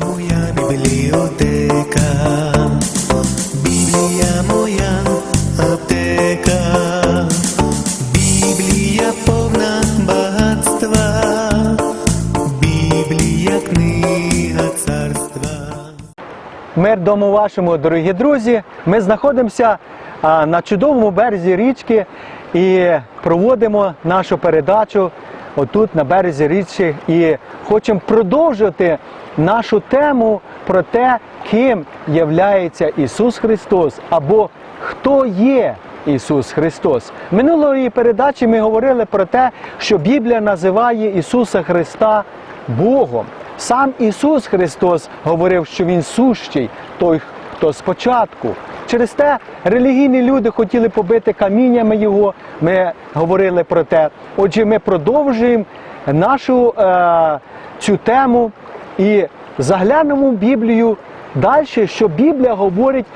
моя бібліотека, Біблія моя аптека, Біблія повна багатства, Біблія книга царства. Мир дому вашому, дорогі друзі. Ми знаходимося на чудовому березі річки і проводимо нашу передачу отут на березі річки і хочемо продовжити нашу тему про те, ким являється Ісус Христос або хто є Ісус Христос. Минулої передачі ми говорили про те, що Біблія називає Ісуса Христа Богом. Сам Ісус Христос говорив, що Він сущий, той, хто спочатку. Через те релігійні люди хотіли побити каміннями Його. Ми говорили про те. Отже, ми продовжуємо нашу е, цю тему і заглянемо в Біблію далі, що Біблія говорить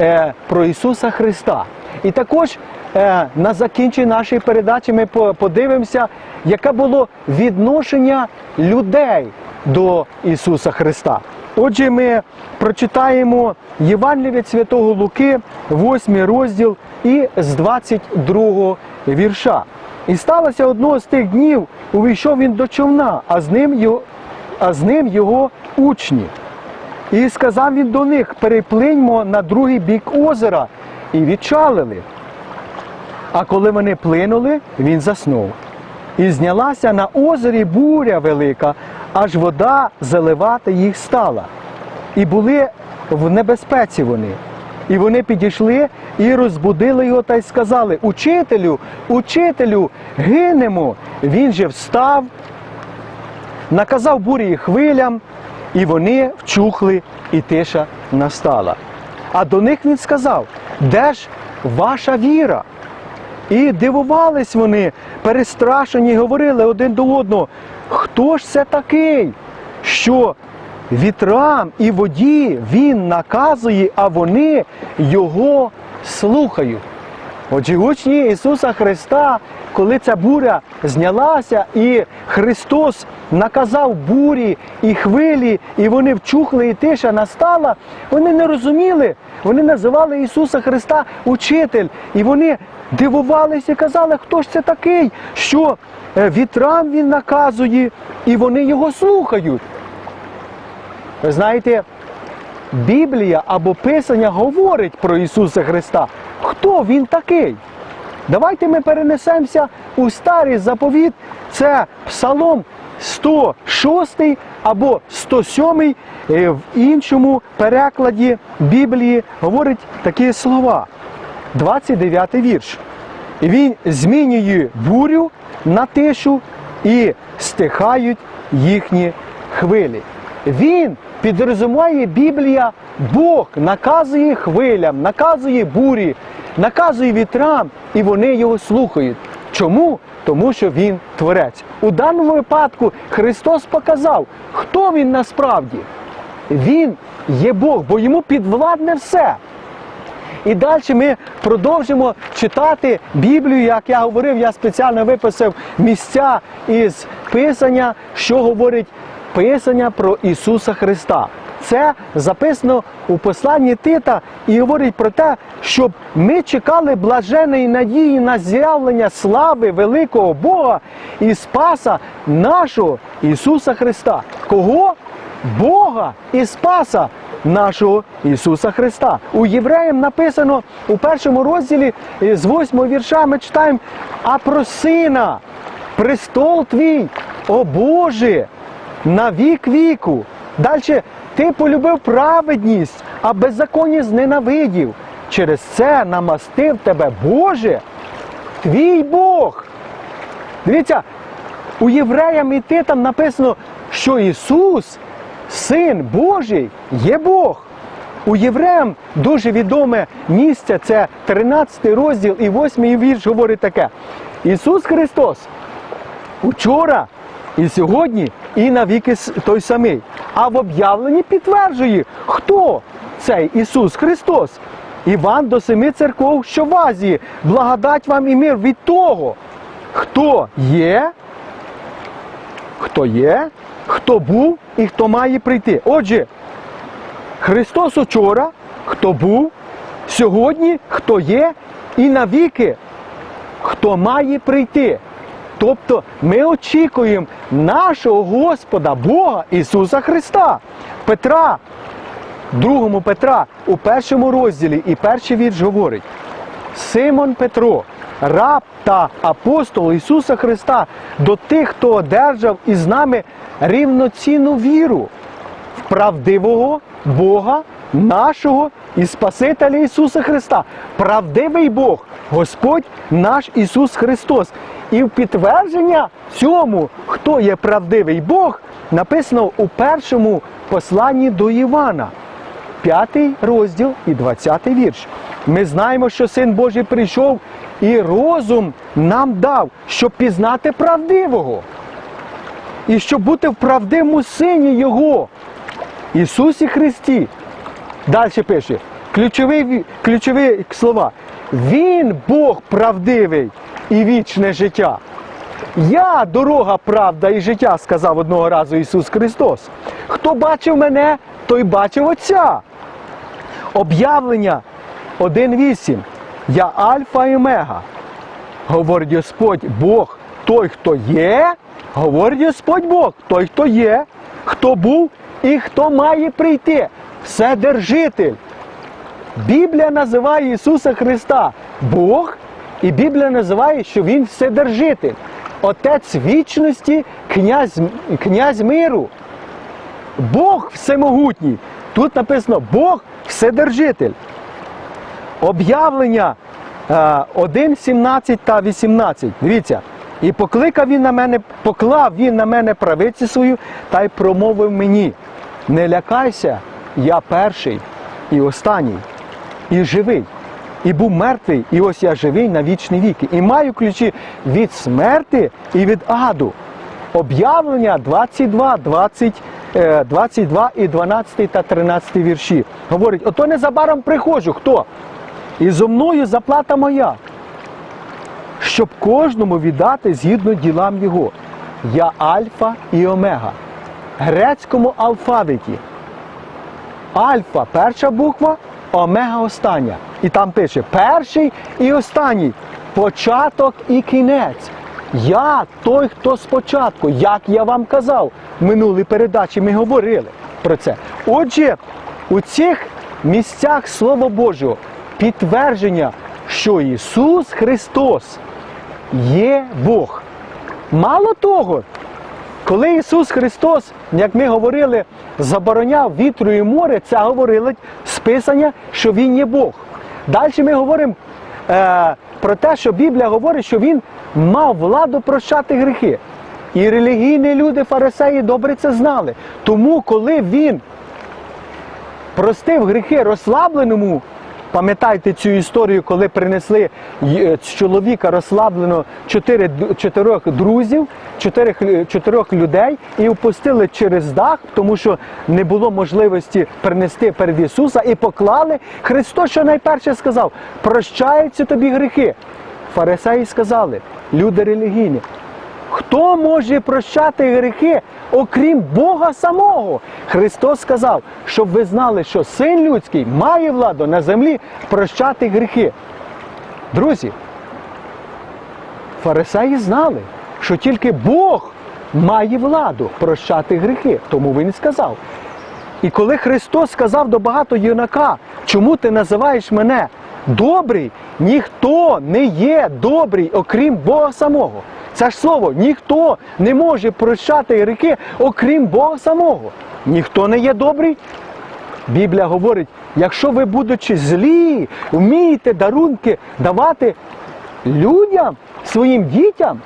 е, про Ісуса Христа. І також на закінченні нашої передачі ми подивимося, яке було відношення людей до Ісуса Христа. Отже, ми прочитаємо Євангеліє від Святого Луки, 8 розділ і з 22 вірша. І сталося одного з тих днів, увійшов він до човна, а з ним його, а з ним його учні. І сказав він до них: переплиньмо на другий бік озера, і відчалили. А коли вони плинули, він заснув. І знялася на озері буря велика, аж вода заливати їх стала. І були в небезпеці вони. І вони підійшли і розбудили його та й сказали: Учителю, учителю, гинемо. Він же встав, наказав бурі хвилям, і вони вчухли, і тиша настала. А до них він сказав: Де ж ваша віра? І дивувались вони, перестрашені, говорили один до одного, хто ж це такий, що вітрам і воді він наказує, а вони його слухають. Отже, учні Ісуса Христа, коли ця буря знялася, і Христос наказав бурі і хвилі, і вони вчухли, і тиша настала, вони не розуміли. Вони називали Ісуса Христа учитель, і вони дивувалися і казали, хто ж це такий, що е, вітрам він наказує, і вони його слухають. Ви знаєте, Біблія або Писання говорить про Ісуса Христа. Хто Він такий? Давайте ми перенесемося у старий заповіт. Це Псалом 106 або 107 е, в іншому перекладі Біблії говорить такі слова. 29 вірш. Він змінює бурю на тишу і стихають їхні хвилі. Він підрозуміє Біблія, Бог наказує хвилям, наказує бурі, наказує вітрам, і вони його слухають. Чому? Тому що він творець. У даному випадку Христос показав, хто він насправді. Він є Бог, бо йому підвладне все. І далі ми продовжимо читати Біблію. Як я говорив, я спеціально виписав місця із Писання, що говорить Писання про Ісуса Христа. Це записано у посланні Тита і говорить про те, щоб ми чекали блаженої надії на з'явлення слави великого Бога і Спаса нашого Ісуса Христа. Кого? Бога і Спаса нашого Ісуса Христа. У Євреям написано у першому розділі з восьмого вірша ми читаємо, а про сина, престол твій, о Боже, на вік віку. Далі ти полюбив праведність, а беззаконні зненавидів. Через це намастив тебе, Боже, твій Бог. Дивіться, у євреям і ти там написано, що Ісус, Син Божий, є Бог. У євреям дуже відоме місце, це 13 розділ і 8 вірш говорить таке. Ісус Христос учора і сьогодні, і навіки той самий. А в об'явленні підтверджує, хто цей Ісус Христос. Іван до семи церков, що в Азії, благодать вам і мир від того, хто є хто є, хто був і хто має прийти. Отже, Христос учора, хто був, сьогодні, хто є, і навіки, хто має прийти. Тобто ми очікуємо нашого Господа Бога Ісуса Христа. Петра, другому Петра, у першому розділі і перший вірш говорить: Симон Петро, раб та апостол Ісуса Христа, до тих, хто одержав із нами рівноцінну віру в правдивого Бога нашого і Спасителя Ісуса Христа. Правдивий Бог, Господь наш Ісус Христос. І в підтвердження цьому, хто є правдивий Бог, написано у першому посланні до Івана. П'ятий розділ і 20 вірш. Ми знаємо, що Син Божий прийшов і розум нам дав, щоб пізнати правдивого. І щоб бути в правдивому сині Його, Ісусі Христі. Далі пише, ключові, ключові слова. Він Бог правдивий і вічне життя. Я дорога, правда і життя, сказав одного разу Ісус Христос. Хто бачив мене, той бачив Отця. Об'явлення 1.8. Я Альфа і Омега. Говорить Господь Бог, той, хто є, говорить Господь Бог, той, хто є, хто був і хто має прийти. Вседержитель. Біблія називає Ісуса Христа Бог, і Біблія називає, що Він Вседержитель. Отець вічності, князь, князь миру. Бог всемогутній. Тут написано Бог Вседержитель. Об'явлення е, 1, 17 та 18. Дивіться. І покликав він на мене, поклав він на мене правиці свою та й промовив мені: не лякайся, я перший і останній, і живий. І був мертвий, і ось я живий на вічні віки. І маю ключі від смерти і від аду. Об'явлення 22, 20, е, 22 і 12 та 13 вірші. Говорить, ото незабаром приходжу. Хто? І зо мною заплата моя, щоб кожному віддати згідно ділам його. Я Альфа і Омега. Грецькому алфавіті. Альфа перша буква, омега остання. І там пише перший і останній. Початок і кінець. Я той, хто спочатку, як я вам казав, в минулій передачі ми говорили про це. Отже, у цих місцях Слова Божого підтвердження, що Ісус Христос є Бог. Мало того, коли Ісус Христос, як ми говорили, забороняв вітру і море, це говорило списання, що Він є Бог. Далі ми говоримо е, про те, що Біблія говорить, що Він мав владу прощати гріхи. І релігійні люди, фарисеї добре це знали. Тому, коли він простив гріхи розслабленому. Пам'ятаєте цю історію, коли принесли з чоловіка розслаблено чотирьох друзів, чотирьох людей і опустили через дах, тому що не було можливості принести перед Ісуса, і поклали. Христос, що найперше сказав, прощаються тобі гріхи. Фарисеї сказали, люди релігійні, Хто може прощати гріхи, окрім Бога самого? Христос сказав, щоб ви знали, що син людський має владу на землі прощати гріхи. Друзі, фарисеї знали, що тільки Бог має владу прощати гріхи. Тому він сказав. І коли Христос сказав до багато юнака, чому ти називаєш мене добрий, ніхто не є добрий, окрім Бога самого. Це ж слово, ніхто не може прощати гріхи, окрім Бога самого. Ніхто не є добрий. Біблія говорить, якщо ви, будучи злі, вмієте дарунки давати людям, своїм дітям,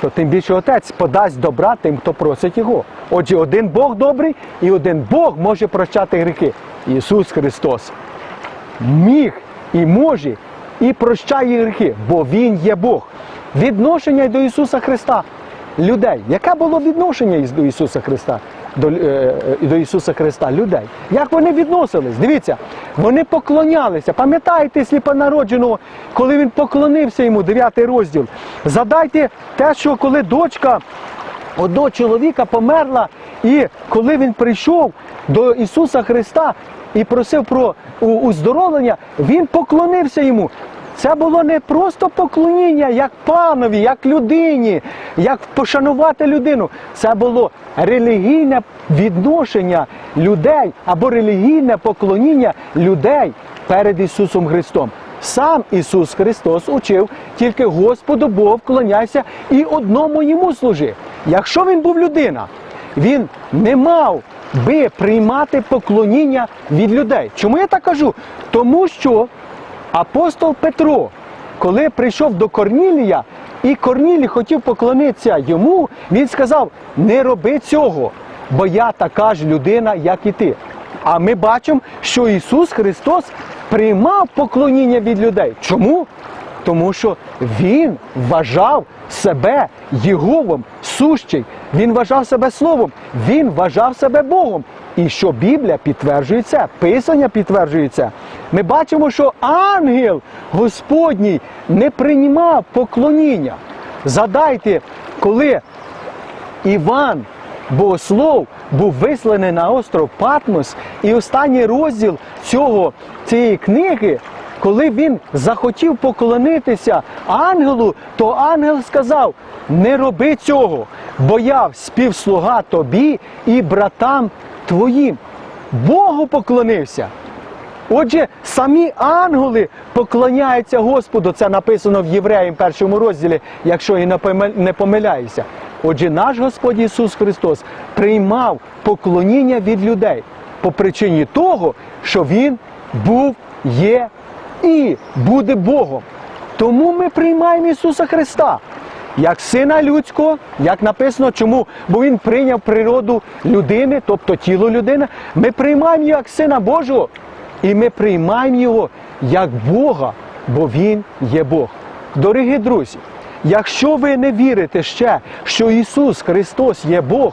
то тим більше отець подасть добра тим, хто просить його. Отже, один Бог добрий і один Бог може прощати гріхи. Ісус Христос міг і може і прощає гріхи, бо Він є Бог. Відношення до Ісуса Христа людей. Яке було відношення до Ісуса Христа? До, е, е, до Ісуса Христа людей. Як вони відносились? Дивіться, вони поклонялися. Пам'ятаєте сліпонародженого, коли він поклонився йому, 9 розділ. Задайте те, що коли дочка одного чоловіка померла, і коли він прийшов до Ісуса Христа і просив про уздоровлення, він поклонився йому. Це було не просто поклоніння як панові, як людині, як пошанувати людину. Це було релігійне відношення людей або релігійне поклоніння людей перед Ісусом Христом. Сам Ісус Христос учив тільки Господу Богу вклоняйся і одному йому служи. Якщо він був людина, він не мав би приймати поклоніння від людей. Чому я так кажу? Тому що апостол Петро, коли прийшов до Корнілія, і Корнілій хотів поклонитися йому, він сказав: не роби цього, бо я така ж людина, як і ти. А ми бачимо, що Ісус Христос приймав поклоніння від людей. Чому? Тому що Він вважав себе Єговом, сущий. Він вважав себе Словом, він вважав себе Богом. І що Біблія підтверджує це, Писання підтверджує це. Ми бачимо, що ангел Господній не приймав поклоніння. Задайте, коли Іван Богослов був висланий на остров Патмос, і останній розділ цього, цієї книги, коли він захотів поклонитися ангелу, то ангел сказав: не роби цього, бо я співслуга тобі і братам твоїм. Богу поклонився. Отже, самі ангели поклоняються Господу. Це написано в Євреїм першому розділі, якщо я не помил- помиляюся. Отже, наш Господь Ісус Христос приймав поклоніння від людей по причині того, що Він був, є і буде Богом. Тому ми приймаємо Ісуса Христа як сина людського, як написано, чому? Бо Він прийняв природу людини, тобто тіло людини. Ми приймаємо як сина Божого. І ми приймаємо його як Бога, бо Він є Бог. Дорогі друзі, якщо ви не вірите ще, що Ісус Христос є Бог,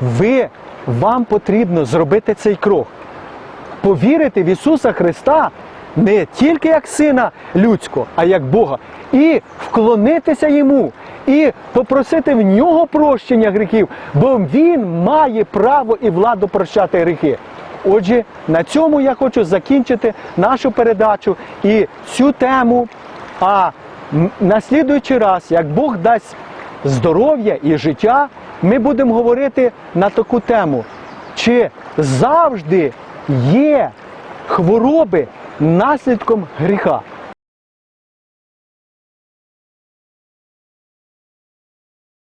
ви, вам потрібно зробити цей крок. Повірити в Ісуса Христа не тільки як Сина людського, а як Бога. І вклонитися Йому, і попросити в нього прощення гріхів, бо Він має право і владу прощати гріхи. Отже, на цьому я хочу закінчити нашу передачу і цю тему. А на слідуючий раз, як Бог дасть здоров'я і життя, ми будемо говорити на таку тему, чи завжди є хвороби наслідком гріха.